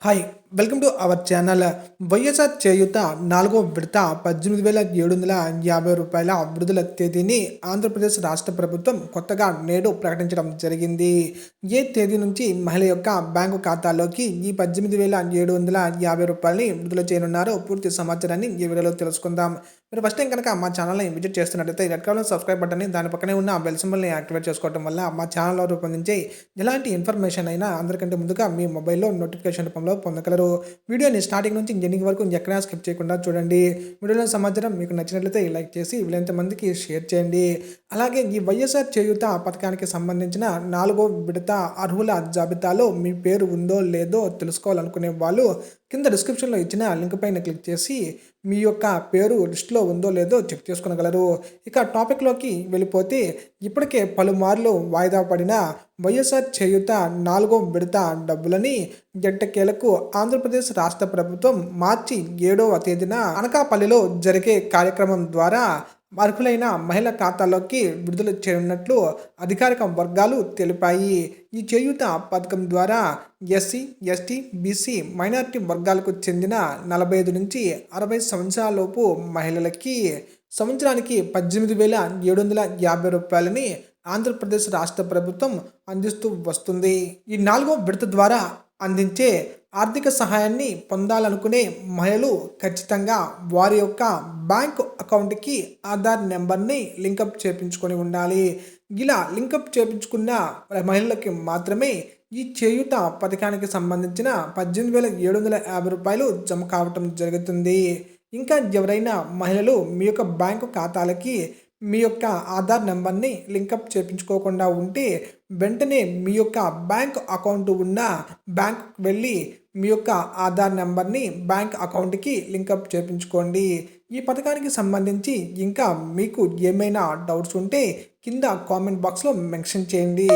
はい。welcome to our channel. YSR Cheyutha నాలుగో విడత పద్దెనిమిది వేల ఏడు వందల యాభై రూపాయల విడుదల తేదీని ఆంధ్రప్రదేశ్ రాష్ట్ర ప్రభుత్వం కొత్తగా నేడు ప్రకటించడం జరిగింది. ఏ తేదీ నుంచి మహిళ యొక్క బ్యాంకు ఖాతాలోకి ఈ పద్దెనిమిది వేల ఏడు వందల యాభై రూపాయలని విడుదల చేయనున్నారో పూర్తి సమాచారాన్ని ఈ వీడియోలో తెలుసుకుందాం. మీరు ఫస్ట్ టైం కనుక మా ఛానల్ని విజిట్ చేస్తున్నట్లయితే రెడ్ కలర్ సబ్స్క్రైబ్ బటన్ని దాని పక్కనే ఉన్న బెల్ సింబల్ని యాక్టివేట్ చేసుకోవడం వల్ల మా ఛానల్లో రూపొందించే ఎలాంటి ఇన్ఫర్మేషన్ అయినా అందరికంటే ముందుగా మీ మొబైల్లో నోటిఫికేషన్ రూపంలో పొందగలరు వీడియోని స్టార్టింగ్ నుంచి ఎండింగ్ వరకు ఎక్కడా స్కిప్ చేయకుండా చూడండి. వీడియోలో సమాచారం మీకు నచ్చినట్లయితే లైక్ చేసి వీలైనంత మందికి షేర్ చేయండి. అలాగే ఈ వైఎస్ఆర్ చేయూత పథకానికి సంబంధించిన నాలుగో విడత అర్హుల జాబితాలో మీ పేరు ఉందో లేదో తెలుసుకోవాలనుకునే వాళ్ళు కింద డిస్క్రిప్షన్లో ఇచ్చిన లింక్ పైన క్లిక్ చేసి మీ యొక్క పేరు లిస్టులో ఉందో లేదో చెక్ చేసుకునగలరు. ఇక టాపిక్లోకి వెళ్ళిపోతే ఇప్పటికే పలుమార్లు వాయిదా పడిన వైఎస్ఆర్ చేయుత నాలుగో విడత డబ్బులని ఎట్టకేలకు ఆంధ్రప్రదేశ్ రాష్ట్ర ప్రభుత్వం మార్చి ఏడవ తేదీన అనకాపల్లిలో జరిగే కార్యక్రమం ద్వారా అర్హులైన మహిళ ఖాతాలోకి విడుదల చేయనున్నట్లు అధికారిక వర్గాలు తెలిపాయి. ఈ చేయూత పథకం ద్వారా ఎస్సీ ఎస్టీ బీసీ మైనారిటీ వర్గాలకు చెందిన నలభై ఐదు నుంచి అరవై సంవత్సరాలలోపు మహిళలకి సంవత్సరానికి పద్దెనిమిది వేల ఏడు వందల యాభై రూపాయలని ఆంధ్రప్రదేశ్ రాష్ట్ర ప్రభుత్వం అందిస్తూ వస్తుంది. ఈ నాలుగో విడత ద్వారా అందించే ఆర్థిక సహాయాన్ని పొందాలనుకునే మహిళలు ఖచ్చితంగా వారి యొక్క బ్యాంక్ అకౌంట్కి ఆధార్ నెంబర్ని లింకప్ చేపించుకొని ఉండాలి. ఇలా లింకప్ చేపించుకున్న మహిళలకి మాత్రమే ఈ చేయుత పథకానికి సంబంధించిన పద్దెనిమిది వేల ఏడు వందల యాభై రూపాయలు జమ కావటం జరుగుతుంది. ఇంకా ఎవరైనా మహిళలు మీ యొక్క బ్యాంకు ఖాతాలకి మీ యొక్క ఆధార్ నెంబర్ని లింకప్ చేయించుకోకుండా ఉంటే వెంటనే మీ యొక్క బ్యాంక్ అకౌంట్ ఉన్న బ్యాంక్ వెళ్ళి మీ యొక్క ఆధార్ నెంబర్ని బ్యాంక్ అకౌంట్కి లింకప్ చేయించుకోండి ఈ పథకానికి సంబంధించి ఇంకా మీకు ఏమైనా డౌట్స్ ఉంటే కింద కామెంట్ బాక్స్లో మెన్షన్ చేయండి.